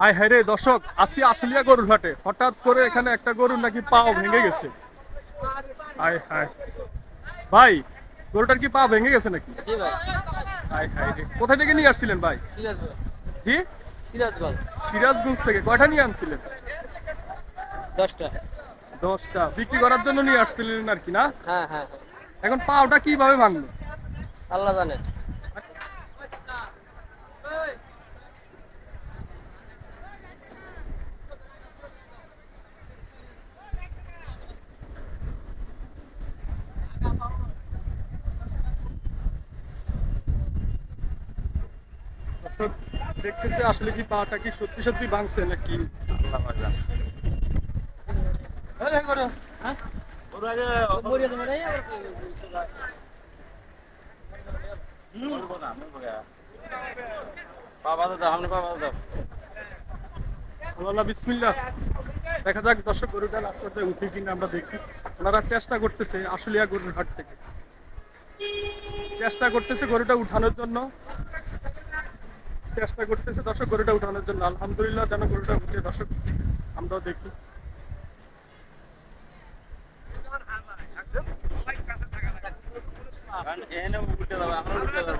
হায় হায় রে দর্শক আসি আশুলিয়া গরুর হাটে। হঠাৎ করে এখানে একটা গরুর নাকি পাও ভেঙে গেছে। হায় হায়। ভাই গরুটার কি পা ভেঙে গেছে নাকি? হায় হায় রে। কোথা থেকে নিয়ে আসছিলেন ভাই? জি? সিরাজগঞ্জ। সিরাজগঞ্জ থেকে। কয়টা নিয়ে আনছিলেন? দশটা। দশটা। বিক্রি করার জন্য নিয়ে আসছিলেন আর কি না? হ্যাঁ হ্যাঁ। এখন পাওটা কীভাবে ভাঙলো? আল্লাহ জানে। দর্শক দেখতেছে আসলে কি পাটা কি সত্যি সত্যি ভাঙছে নাকি? দেখা যাক দর্শক গরুটা পর্যায়ে উঠে কিনা আমরা দেখি। ওনারা চেষ্টা করতেছে আশুলিয়া গরুর হাট থেকে। চেষ্টা করতেছে গরুটা উঠানোর জন্য। চেষ্টা করতেছে দর্শক, গরুটা উঠানোর জন্য। আলহামদুলিল্লাহ যেন গরুটা উঠে। দর্শক, আমরাও দেখি। এনে উল্টে দেবে আমরা